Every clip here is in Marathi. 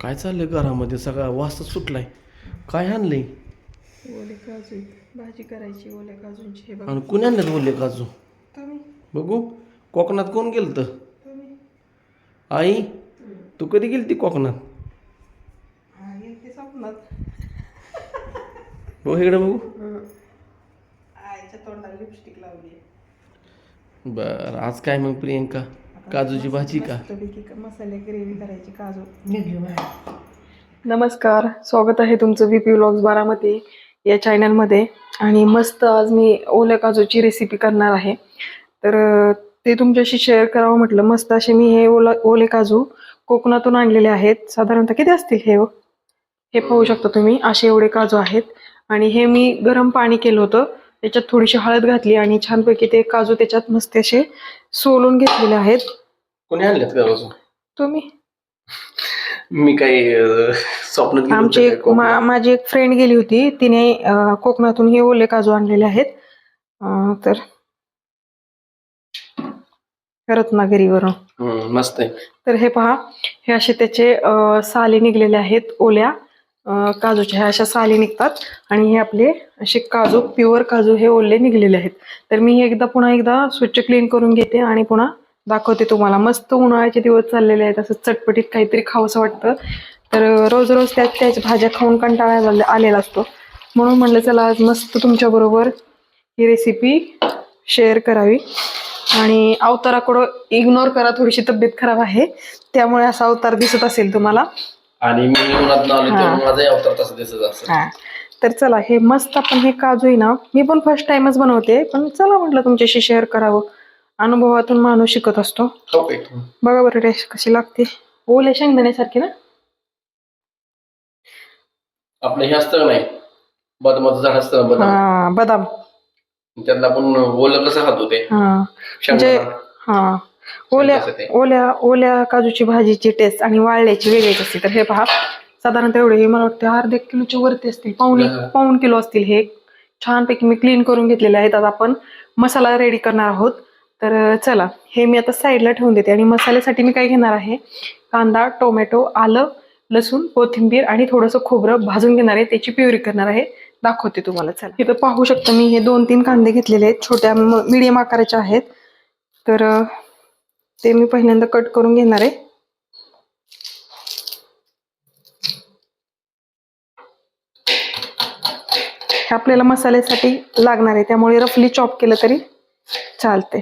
काय चाललंय घरामध्ये? सगळा वास सुटलाय. काय आणलंय? ओले काजू. भाजी करायची ओल्या काजूंची. हे बघा. आणि कुणी आणल्यात बोलले काजू? तुम्ही. बघू. कोकणात कोण गेलं तर तुम्ही. आई तू कधी गेली ती कोकणात? हा गेलते स्वप्नात. बघ इकडे बघू. आईच्या तोंडाला लिपस्टिक लावली बर आज काय मग प्रियंका? काजूची भाजी का? मसाले ग्रेव्ही करायची काजू. नमस्कार स्वागत आहे तुमचं व्ही पी व्लॉग्स बारामती या चॅनलमध्ये आणि मस्त आज मी ओल्या काजूची रेसिपी करणार आहे. तर ते तुमच्याशी शेअर करावं म्हटलं. मस्त असे मी हे ओला ओले काजू कोकणातून आणलेले आहेत. साधारणतः किती असतील हे हो? हे पाहू शकता तुम्ही. असे एवढे काजू आहेत. आणि हे मी गरम पाणी केलं होतं. त्याच्यात थोडीशी हळद घातली आणि छानपैकी ते काजू त्याच्यात मस्त असे सोलून घेतलेले आहेत. कोणी आणल्यात का काजू तुम्ही? मी काही अं, स्वप्नात गेलो आमची एक काय कोकणात? मा- माझी एक फ्रेंड गेली होती. तिने अं, कोकणातून हे ओले काजू आणलेले आहेत. अं, तर रत्नागिरीवरून हम्म, मस्त आहे. तर हे पहा हे असे त्याचे अं, साली निघलेले आहेत ओल्या. अं, काजूच्या ह्या अशा साली निघतात. आणि हे आपले असे काजू प्युअर काजू हे ओले निघलेले आहेत. तर मी हे एकदा पुन्हा एकदा स्वच्छ क्लीन करून घेते आणि पुन्हा दाखवते तुम्हाला. मस्त उन्हाळ्याचे दिवस चाललेले आहेत. असं चटपटीत काहीतरी खावंसं वाटतं. तर रोज रोज त्याच त्याच भाज्या खाऊन कंटाळा आले- आलेला असतो. म्हणून म्हणलं चला आज मस्त तुमच्याबरोबर ही रेसिपी शेअर करावी. आणि अवताराकडं इग्नोर करा. थोडीशी तब्येत खराब आहे. त्यामुळे असा अवतार दिसत असेल तुम्हाला. आणि तर चला हे मस्त आपण हे काजू आहे ना मी पण फर्स्ट टाइमच बनवते. पण चला म्हटलं तुमच्याशी शेअर करावं. अनुभवातून माणूस शिकत असतो. खाऊ? बघा बरं टेस्ट कशी लागते. ओले शेंगदाण्यासारखी ना? आपलं हे असतं का नाही. बदामाचं झाड असतं ना बदाम. हा बदाम. त्यातलं आपण ओलं कसं खातो ते? हा. म्हणजे शेंगदाणा. हा. ओल्या ते? ओल्या ओल्या काजूची भाजीची टेस्ट आणि वाळल्याची वेगळीच असते. तर हे पहा. साधारणतः एवढे हे मला वाटतं अर्धा एक किलोच्या वरती असतील. पाऊणे हा. पाऊण किलो असतील हे. छानपैकी मी क्लीन करून घेतलेले आहेत. आता आपण मसाला रेडी करणार आहोत. तर चला. हे मी आता साईडला ठेवून देते आणि मसाल्यासाठी मी काय घेणार आहे? कांदा टोमॅटो आलं लसूण कोथिंबीर आणि थोडंसं खोबरं भाजून घेणार आहे. त्याची प्युरी करणार आहे. दाखवते तुम्हाला. चला. इथं पाहू शकता मी हे दोन तीन कांदे घेतलेले आहेत. छोट्या मिडियम आकाराचे आहेत. तर ते मी पहिल्यांदा कट करून घेणार आहे. हे आपल्याला मसाल्यासाठी लागणार आहे. त्यामुळे रफली चॉप केलं तरी चालते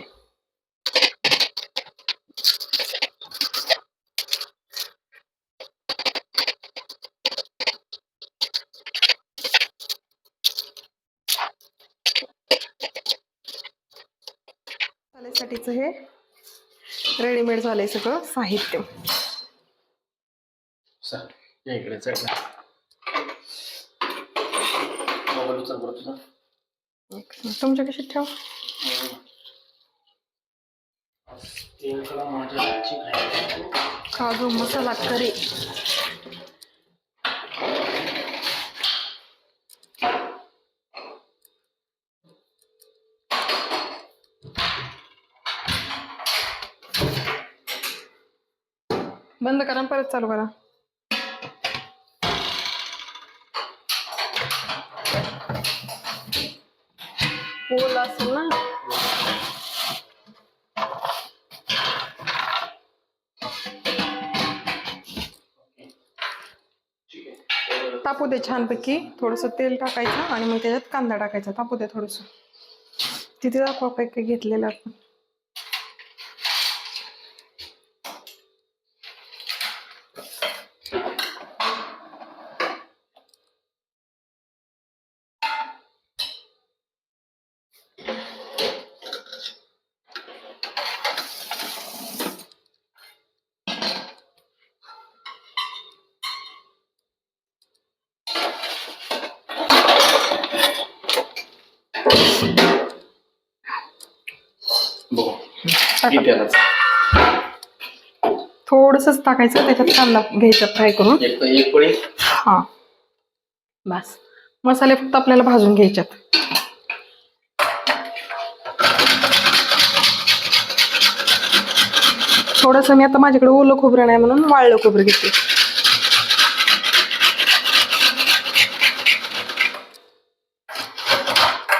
मसाल्यासाठीचं हे रेडीमेड झालंय सगळं. साहित्य. इकडे. तुमच्या कशी ठेव. काजू मसाला करी. बंद करा परत चालू करा. ओल असेल ना. तापू दे छानपैकी. थोडंसं तेल टाकायचं आणि मग त्याच्यात कांदा टाकायचा. तापू दे थोडंसं. तिथे दाखवा पैकी घेतलेलं आपण. थोडस थोडसच टाकायचं त्याच्यात कांदा घ्यायचा फ्राय करून. हा. बस. मसाले फक्त आपल्याला भाजून घ्यायच्यात. थोडंसं मी आता माझ्याकडे ओलं खोबरं नाही म्हणून वाळलं खोबरं घेते.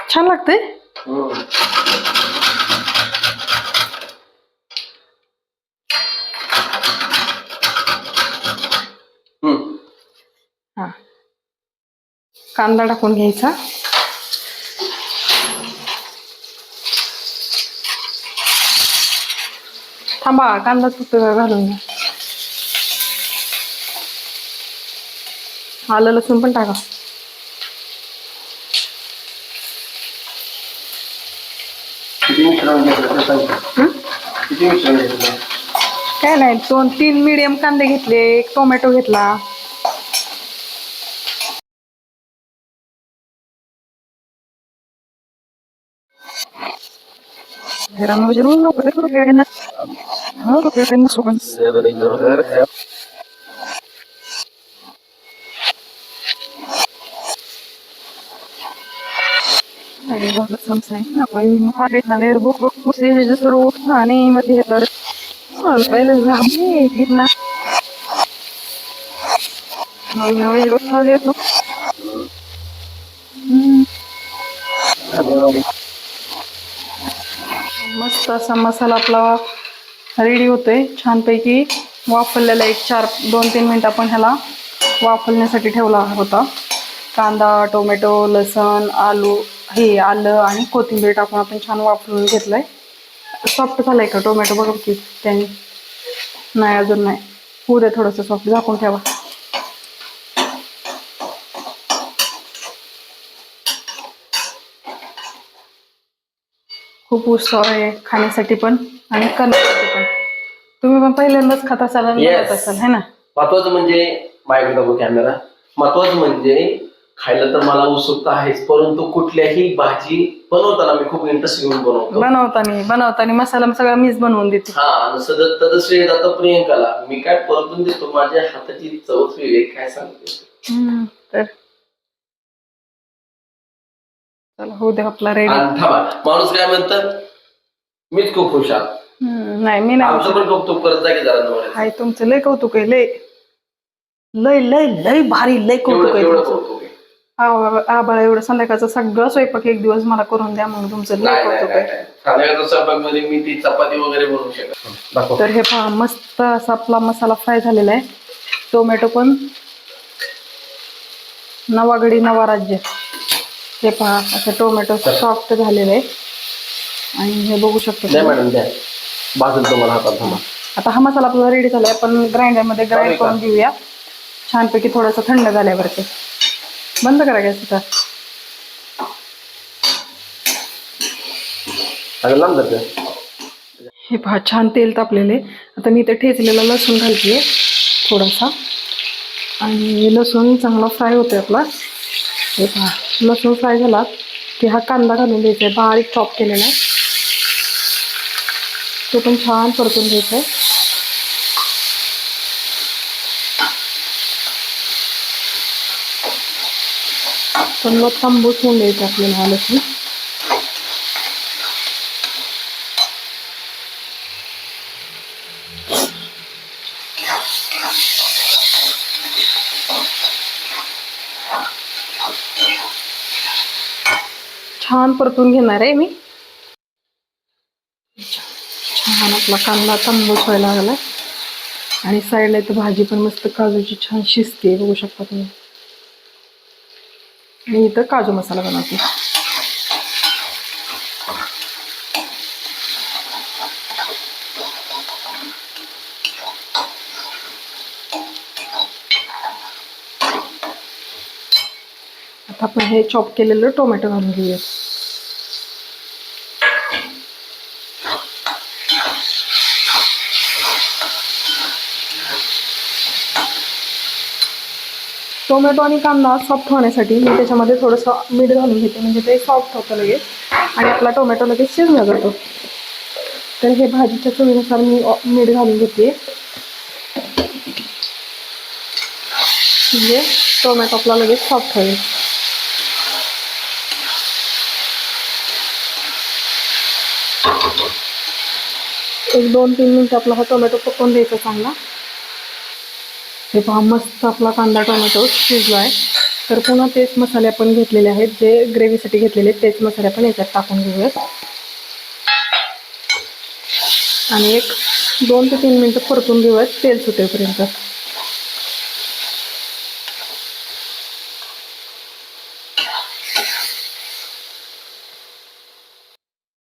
छान लागतंय? कांदा टाकून घ्यायचा. थांबा कांदा फक्त घालून घ्या. आलं लसूण पण टाका. काय नाही दोन तीन मिडियम कांदे घेतले एक टोमॅटो घेतला. आणि मध्ये तर पहिलं घेतला मस्त असा मसाला आपला रेडी होतोय. छानपैकी वाफरलेला एक चार दोन तीन मिनटं आपण ह्याला वाफरण्यासाठी ठेवला होता. कांदा टोमॅटो लसण आलू हे आलं आणि कोथिंबीर टाकून आपण छान वापरून घेतलं आहे सॉफ्ट झालं आहे का टोमॅटो? बघा की त्यांनी नाही अजून नाही. होऊ थोडंसं सॉफ्ट झाकून ठेवा. खूप उत्साह आहे खाण्यासाठी पण आणि करण्यासाठी पण. तुम्ही पण पहिल्यांदाच खात असाल आणि Yes. असाल है ना? महत्वाचं म्हणजे माझ्याकडे दाखव कॅमेरा महत्वाचं म्हणजे खायला तर मला उत्सुकता आहेच परंतु कुठल्याही भाजी बनवताना मी खूप इंटरेस्ट घेऊन बनवतो. बनवताना बनवताना मसाला सगळा मीच बनवून देते. हा आणि सतत तदश्री जातं प्रियंकाला मी काय परतून देतो माझ्या हाताची चवच वेगळी काय सांगते? हम्म, तर चला होऊ दे आपला रेडी आणि थांबा माणूस काय म्हणतात मीच खूप खुश आहे. नाही मी नाही आमचं पण कौतुक करत जा की जरा नवऱ्याचं. हाय तुमचं लय कौतुक आहे लय. लय लय लय भारी लय कौतुक एवढं आहे एवढं तुमचं. कौतुक आहे. आ- आबाळा एवढं संध्याकाळचं सगळं स्वयंपाक एक दिवस मला करून द्या मग तुमचं लय नाही नाही कौतुक नाही आहे. नाही. संध्याकाळच्या स्वयंपाकमध्ये मी ती चपाती वगैरे बनवू शकत दाखव. तर हे पहा मस्त असा आपला मसाला फ्राय झालेला आहे. टोमॅटो पण. नवा गडी नवा राज्य. हे पहा असं टोमॅटो सॉफ्ट झालेलं आहे आणि हे बघू शकतो द्या तुम्ही. मॅडम द्या. बाजूला तुम्हाला हातात थांबा आता हा मसाला आपला रेडी झालाय आपण ग्राइंडरमध्ये ग्राइंड? करून घेऊया. छानपैकी थोडासा थंड झाल्यावरती. बंद करा गॅस आता. हे पहा छान तेल तापलेले. आता मी इथे ठेचलेला लसूण घालते थोडासा. आणि लसूण चांगला फ्राय होतोय आपला. हे पहा. लसूण फ्राय झाला की हा कांदा घालून द्यायचा आहे बारीक चॉप केलेला आहे. तो पण छान परतून घ्यायचा आहे. पण मग तांबूस होऊन द्यायचं आपल्याला हा लसूण छान परतून घेणार आहे मी. छान आपला कांदा तांबूस व्हायला लागला आणि साईडला इथं भाजी पण मस्त काजूची छान शिजते बघू शकता तुम्ही. मी इथं काजू मसाला बनवते. आता आपण हे चॉप केलेलं टोमॅटो घालून घेऊया टोमॅटो आणि कांदा सॉफ्ट होण्यासाठी मी त्याच्यामध्ये थोडंसं मीठ घालून घेते. म्हणजे ते सॉफ्ट होतं लगेच. आणि आपला टोमॅटो लगेच शिजला जातो. तर हे भाजीच्या चवीनुसार मी मीठ घालून घेते. म्हणजे टोमॅटो आपला लगेच सॉफ्ट होईल. एक दोन तीन मिनिट आपला हा टोमॅटो पकवून द्यायचा चांगला. हे पहा मस्त आपला कांदा टोमॅटो शिजला आहे तर पुन्हा तेच मसाले आपण घेतलेले आहेत जे ग्रेव्हीसाठी घेतलेले आहेत तेच मसाले आपण याच्यात टाकून घेऊयात. आणि एक दोन ते तीन मिनटं परतून घेऊयात तेल सुटेपर्यंत.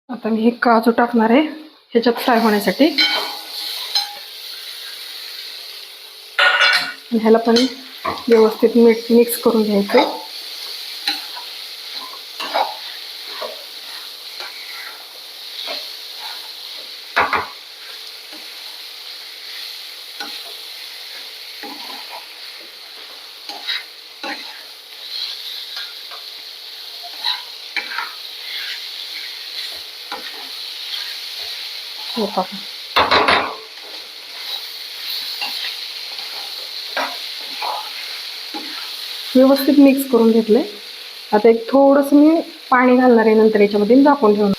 आता मी हे काजू टाकणार आहे ह्याच्यात फ्राय होण्यासाठी. ह्याला पण व्यवस्थित मीठ मिक्स करून घ्यायचं. हो व्यवस्थित मिक्स करून घेतलं आहे आता एक थोडंसं मी पाणी घालणार आहे नंतर याच्यामध्ये झाकून ठेवणार.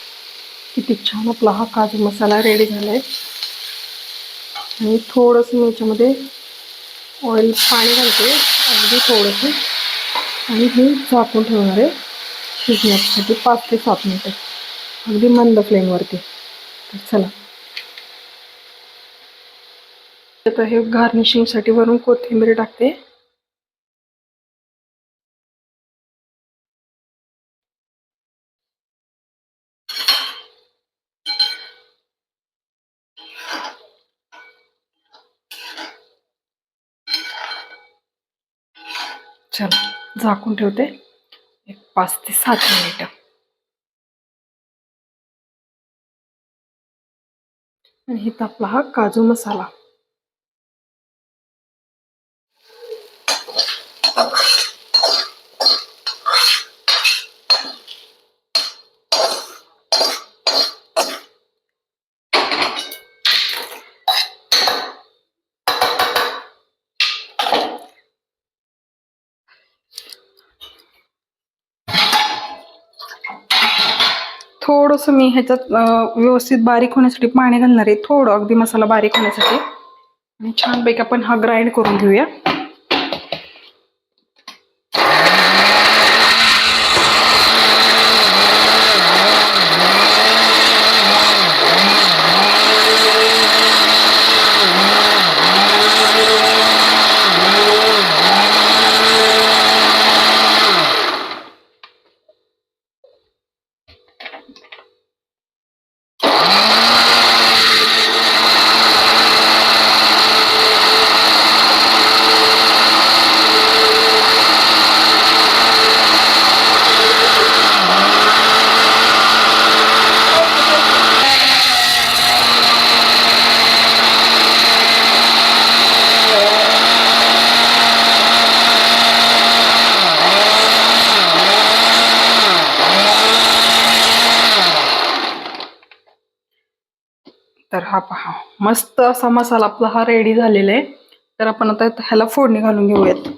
किती छान आपला हा काजू मसाला रेडी झाला आहे आणि थोडंसं मी याच्यामध्ये ऑइल पाणी घालते अगदी थोडंसं. आणि हे झाकून ठेवणार आहे. शिजण्यासाठी पाच ते सात मिनटं. अगदी मंद फ्लेमवरती तर चला. आता हे गार्निशिंगसाठी वरून कोथिंबीर टाकते. चला झाकून ठेवते. एक पाच ते सात मिनिटं. आणि इथं आपला हा काजू मसाला. थोडंसं मी ह्याच्यात व्यवस्थित बारीक होण्यासाठी पाणी घालणार आहे. थोडं अगदी मसाला बारीक होण्यासाठी. आणि छानपैकी आपण हा ग्राइंड करून घेऊया. हा पहा. मस्त असा मसाला आपला हा रेडी झालेला आहे. तर आपण आता ह्याला फोडणी घालून घेऊयात.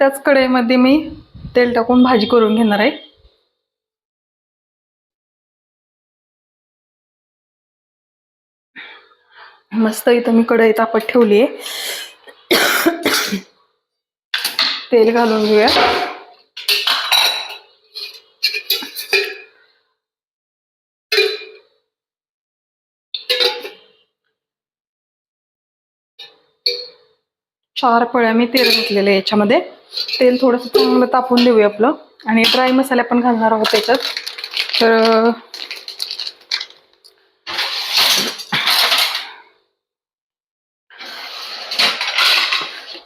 त्याच कढईमध्ये मी तेल टाकून भाजी करून घेणार आहे. मस्त इथं मी कढई तापत ठेवली आहे. तेल घालून घेऊया. चार पळ्या मी तेल घातलेलं आहे याच्यामध्ये. तेल थोडंसं चांगलं तापून देऊया आपलं. आणि ड्राय मसाले पण घालणार आहोत त्याच्यात. तर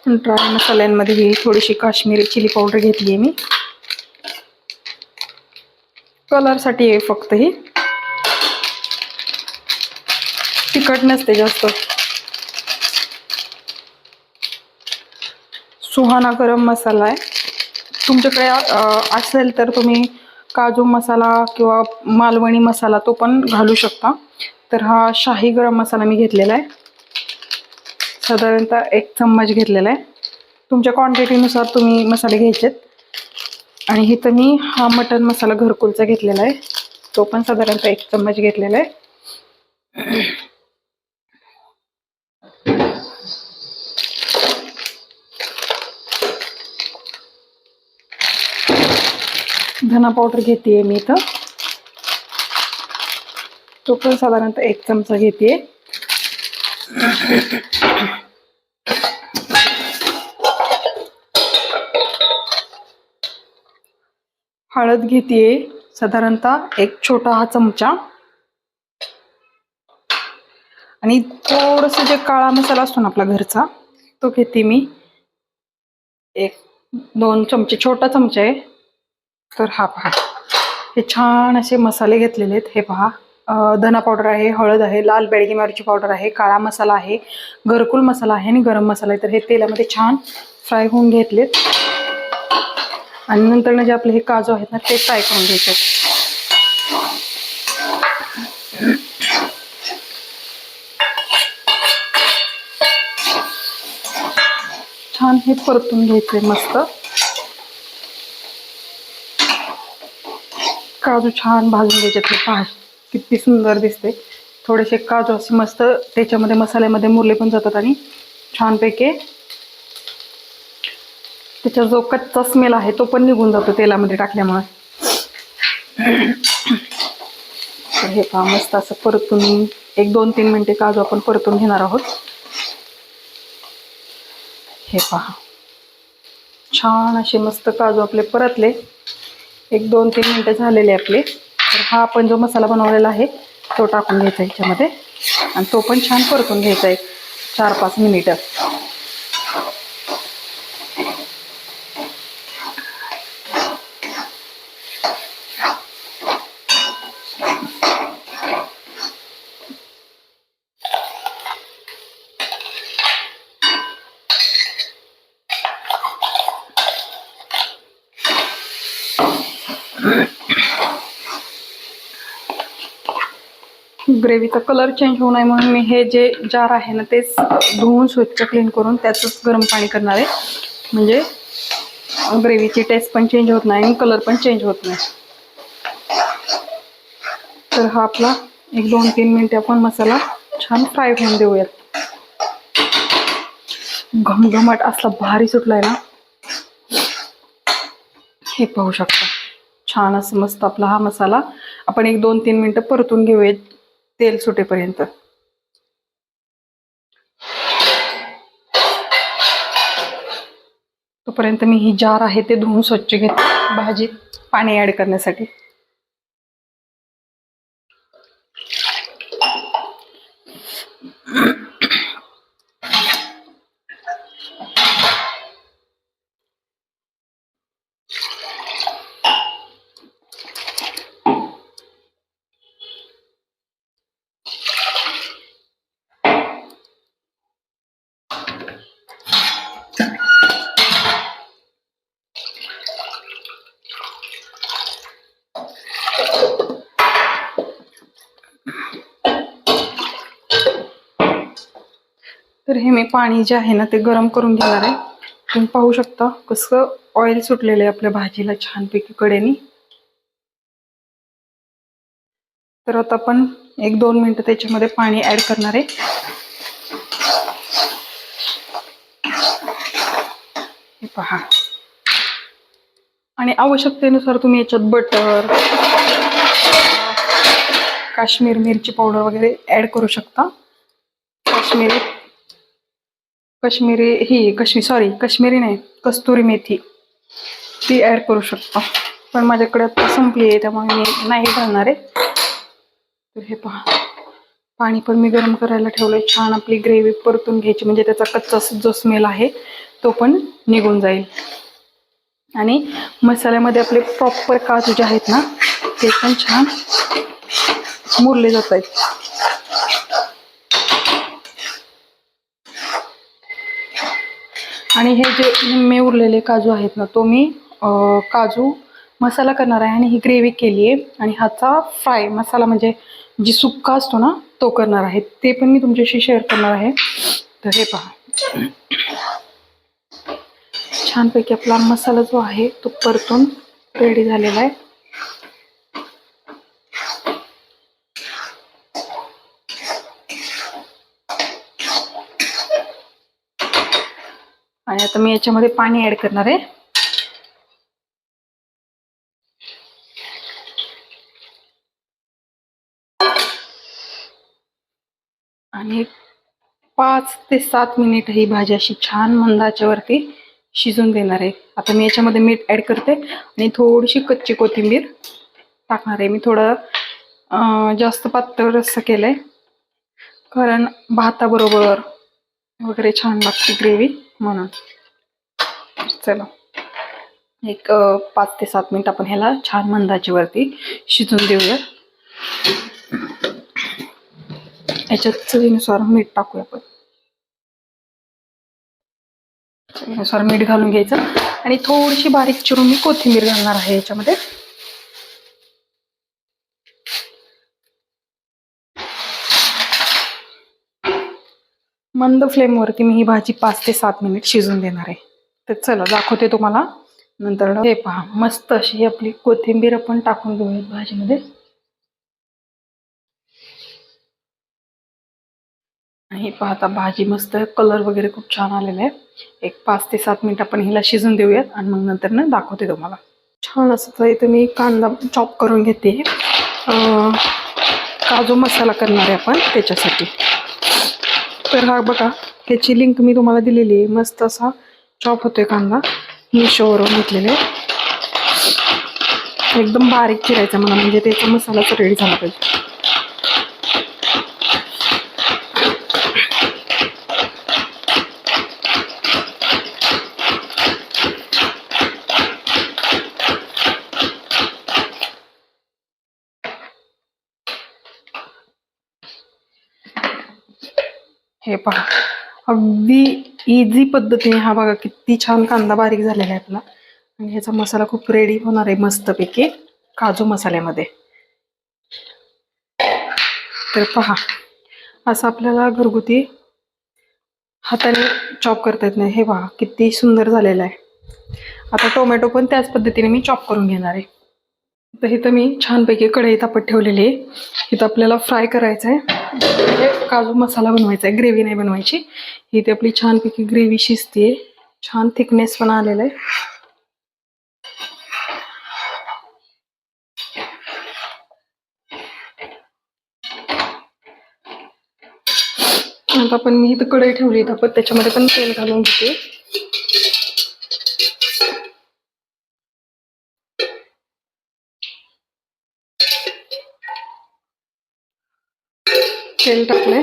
ड्राय मसाल्यांमध्ये ही थोडीशी काश्मीरी चिली पावडर घेतली आहे मी. कलरसाठी आहे फक्त ही. तिखट नसते जास्त. सुहाना गरम मसाला आहे. तुमच्याकडे असेल तर तुम्ही काजू मसाला किंवा मालवणी मसाला तो पण घालू शकता. तर हा शाही गरम मसाला मी घेतलेला आहे. साधारणतः एक चम्मच घेतलेला आहे. तुमच्या क्वांटिटीनुसार तुम्ही मसाले घ्यायचेत. आणि इथं मी हा मटन मसाला घरकुलचा घेतलेला आहे. तो पण साधारणतः एक चम्मच घेतलेला आहे. धना पावडर घेते मी इथं. तो पण साधारणतः एक चमचा घेते हळद घेते साधारणतः एक छोटा हा चमचा. आणि थोडस जे काळा मसाला असतो ना आपला घरचा तो घेते मी. एक दोन चमचे छोटा चमचा आहे. तर हा पहा. हे छान असे मसाले घेतलेले आहेत. हे पहा. धना पावडर आहे हळद आहे लाल बेडगी मिरची पावडर आहे काळा मसाला आहे घरकुल मसाला आहे आणि गरम मसाला आहे. तर हे तेलामध्ये छान फ्राय होऊन घेतलेत. आणि नंतर जे आपले हे काजू आहेत ना ते फ्राय करून घ्यायचे छान हे परतून घ्यायचे मस्त. काजू छान भाजून घ्यायचे ते पहा किती सुंदर दिसते. थोडेसे काजू असे मस्त त्याच्यामध्ये मसाल्यामध्ये मुरले पण जातात आणि छानपैकी. त्याचा जो कच्चा स्मेल आहे तो पण निघून जातो तेलामध्ये टाकल्यामुळे. हे पहा मस्त असं परतून एक दोन तीन मिनिटे काजू आपण परतून घेणार आहोत. हे पहा. छान असे मस्त काजू आपले परतले. एक दोन तीन मिनटं झालेले आपले. तर हा आपण जो मसाला बनवलेला आहे तो टाकून घ्यायचा ह्याच्यामध्ये आणि तो पण छान परतून घ्यायचा आहे. चार पाच मिनिटं. ग्रेव्हीचा कलर चेंज होऊ नये म्हणून मी हे जे जार आहे ना तेच धुवून स्वच्छ क्लीन करून त्याचंच गरम पाणी करणार आहे. म्हणजे ग्रेव्हीची टेस्ट पण चेंज होत नाही आणि कलर पण चेंज होत नाही. तर हा आपला एक दोन तीन मिनटे आपण मसाला छान फ्राय होऊन देऊयात. घमघमाट असला भारी सुटलाय ना. हे पाहू शकता. छान असं मस्त आपला हा मसाला. आपण एक दोन तीन मिनटं परतून घेऊयात. तेल सुटेपर्यंत. तोपर्यंत मी ही जार आहे ते धुवून स्वच्छ घेते. भाजीत पाणी ऍड करण्यासाठी. तर हे मी पाणी जे आहे ना ते गरम करून घेणार आहे. तुम्ही पाहू शकता कसं ऑइल सुटलेलं आहे आपल्या भाजीला छानपैकी कडेनी. तर आता आपण एक दोन मिनटं त्याच्यामध्ये पाणी ऍड करणार आहे. पहा. आणि आवश्यकतेनुसार तुम्ही याच्यात बटर काश्मीर मिरची पावडर वगैरे ऍड करू शकता. काश्मीरी कश्मीरी ही कश्मीर सॉरी कश्मीरी नाही कस्तुरी मेथी. ती ॲड करू शकता. पण माझ्याकडे आता संपली आहे त्यामुळे मी नाही घालणार आहे. तर हे पहा. पाणी पण मी गरम करायला ठेवलंय. छान आपली ग्रेव्ही परतून घ्यायची. म्हणजे त्याचा कच्चा जो स्मेल आहे तो पण निघून जाईल. आणि मसाल्यामध्ये आपले प्रॉपर काजू जे आहेत ना ते पण छान मुरले जात आहेत. आणि हे जे निम्मे उरलेले काजू आहेत ना तो मी काजू मसाला करणार आहे आणि ही ग्रेव्ही केली आहे. आणि ह्याचा फ्राय मसाला म्हणजे जी सुक्का असतो ना तो करणार आहे. ते पण मी तुमच्याशी शेअर करणार आहे. तर हे पहा. छानपैकी आपला मसाला जो आहे तो परतून रेडी झालेला आहे. आणि आता मी याच्यामध्ये पाणी ॲड करणार आहे. आणि पाच ते सात मिनिट ही भाजी अशी छान मंदाच्यावरती शिजून देणार आहे. आता मी याच्यामध्ये मीठ ॲड करते आणि थोडीशी कच्ची कोथिंबीर टाकणार आहे. मी थोडं जास्त पातळ रस्सा केलं आहे कारण भाताबरोबर वगैरे छान लागते ग्रेव्ही म्हणून. चला. एक पाच ते सात मिनिट आपण ह्याला छान मंदाची वरती शिजून देऊया याच्यात चवीनुसार मीठ टाकूया आपण. चवीनुसार मीठ घालून घ्यायचं. आणि थोडीशी बारीक चिरून मी कोथिंबीर घालणार आहे याच्यामध्ये. मंद फ्लेमवरती मी ही भाजी पाच ते सात मिनिट शिजून देणार आहे. तर चला दाखवते तुम्हाला. नंतर हे पहा मस्त अशी आपली कोथिंबीर आपण टाकून घेऊयात भाजीमध्ये. हे पाहता भाजी मस्त कलर वगैरे खूप छान आलेला आहे. एक पाच ते सात मिनिट आपण हिला शिजून देऊयात आणि मग नंतर ना दाखवते तुम्हाला. छान असं इथं मी कांदा चॉप करून घेते. काजू मसाला करणार आहे आपण त्याच्यासाठी. तर हा बघा ह्याची लिंक मी तुम्हाला दिलेली आहे. मस्त असा चॉप होतोय कांदा. मिशोवरून घेतलेले. एकदम बारीक चिरायचा मला म्हणजे त्याचा मसालाच रेडी झाला पाहिजे. हे पहा. अगदी इझी पद्धतीने हा बघा किती छान कांदा बारीक झालेला आहे आपला. आणि ह्याचा मसाला खूप रेडी होणार आहे मस्तपैकी काजू मसाल्यामध्ये. तर पहा. असं आपल्याला घरगुती हाताने चॉप करता येत नाही. हे पहा किती सुंदर झालेलं आहे. आता टोमॅटो पण त्याच पद्धतीने मी चॉप करून घेणार आहे. तर इथं मी छानपैकी कढई तापत ठेवलेली आहे. इथं आपल्याला फ्राय करायचं आहे काजू मसाला बनवायचा आहे ग्रेव्ही नाही बनवायची. इथे आपली छानपैकी ग्रेव्ही शिजते छान थिकनेस पण आलेला आहे आता पण मी इथं कढई ठेवली तापत त्याच्यामध्ये पण तेल घालून घेते. तेल टाकलंय.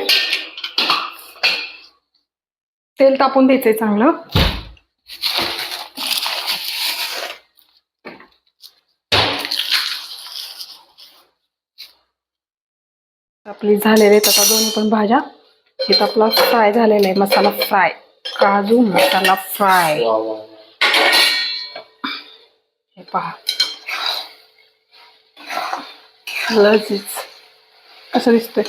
तेल तापून द्यायचंय चांगलं. आपली झालेले आहेत आता दोन्ही पण भाज्या. इथं आपला फ्राय झालेला आहे मसाला फ्राय. काजू मसाला फ्राय. हे पहा. लजीज. कसं दिसतंय.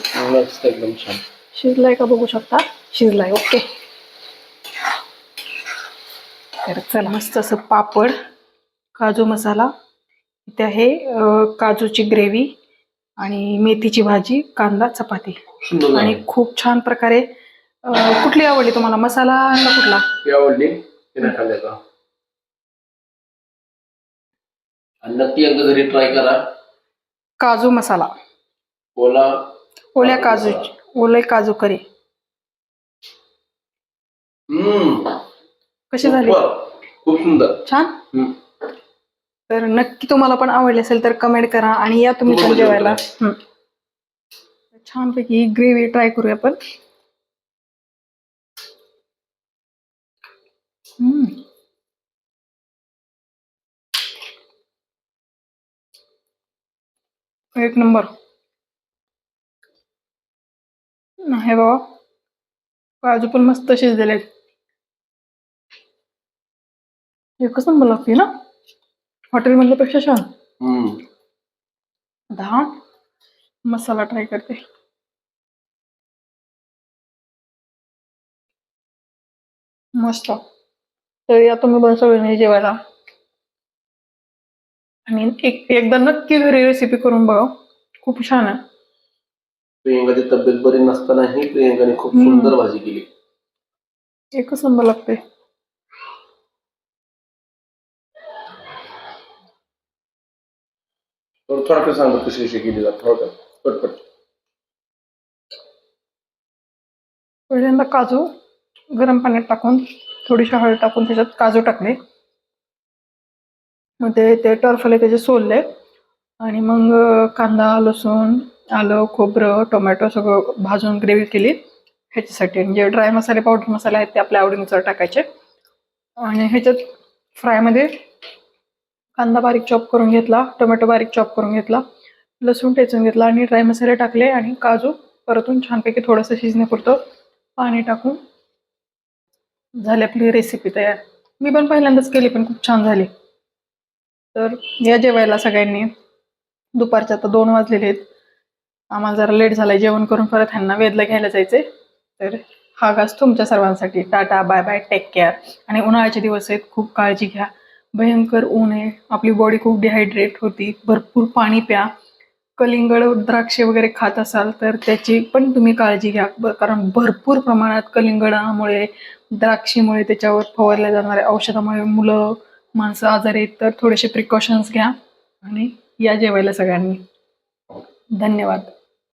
एकदम छान. शिजलाय का बघू शकता? शिजलाय ओके. तर चला मस्त असं पापड काजू मसाला इथे आहे काजूची ग्रेव्ही आणि मेथीची भाजी कांदा चपाती. सुंदर आणि. खूप छान प्रकारे अं, कुठली आवडली तुम्हाला? मसाला का कुठला? ती आवडली. तिने खाल्ल्याचा आणि नक्की एकदा घरी ट्राय करा. काजू मसाला. ओला ओल्या काजू ओले काजू करी. हम्म. कशी झाली. खूप सुंदर. छान. तर नक्की तुम्हाला पण आवडली असेल तर कमेंट करा आणि या तुम्ही पण जेवायला. छानपैकी ग्रेव्ही ट्राय करूया आपण. एक नंबर. हे बाबा. काजू पण मस्त शिजलेले आहेत. एकच नंबर लागते ना? हॉटेलमधल्या पेक्षा छान. दहा मसाला ट्राय करते. मस्त. तर या तुम्ही पण सगळ्यांनी जेवायला. आणि एक एकदा नक्की घरी रेसिपी करून बघा. खूप छान आहे. प्रियंकाची तब्येत बरी नसतानाही प्रियंकाने खूप हम्म. सुंदर भाजी केली. एकच नंबर लागते थोडं थोडं सांगतो कशी कशी केली जात? थोडं पटपट. पहिल्यांदा काजू गरम पाण्यात टाकून थोडीशी हळद टाकून त्याच्यात काजू टाकले. मग ते ते टर्फले त्याचे सोलले. आणि मग अं, कांदा लसूण आलं खोबरं टोमॅटो सगळं भाजून ग्रेव्ही केली. ह्याच्यासाठी म्हणजे ड्राय मसाले पावडर मसाले आहेत ते आपल्या आवडीनुसार टाकायचे. आणि ह्याच्यात फ्रायमध्ये कांदा बारीक चॉप करून घेतला टोमॅटो बारीक चॉप करून घेतला लसूण टेचून घेतला आणि ड्राय मसाले टाकले आणि काजू परतून छानपैकी थोडंसं शिजण्यापुरतं पाणी टाकून झाली आपली रेसिपी तयार. मी पण पहिल्यांदाच केली पण खूप छान झाली. तर या जेवायला सगळ्यांनी. दुपारच्या आता दोन वाजलेले आहेत. आम्हाला जरा लेट झालाय जेवण करून परत ह्यांना वेदला घ्यायला जायचंय. तर हा घास तुमच्या सर्वांसाठी. Tata bye bye take care आणि उन्हाळ्याचे दिवस आहेत खूप काळजी घ्या. भयंकर ऊन आहे आपली बॉडी खूप डिहायड्रेट होती. भरपूर पाणी प्या. कलिंगड द्राक्षे वगैरे खात असाल तर त्याची पण तुम्ही काळजी घ्या. कारण भरपूर प्रमाणात कलिंगडामुळे द्राक्षीमुळे त्याच्यावर फवारल्या जाणाऱ्या औषधामुळे मुलं माणसं आजारी आहेत तर थोडेसे प्रिकॉशन्स घ्या. आणि या जेवायला सगळ्यांनी. धन्यवाद.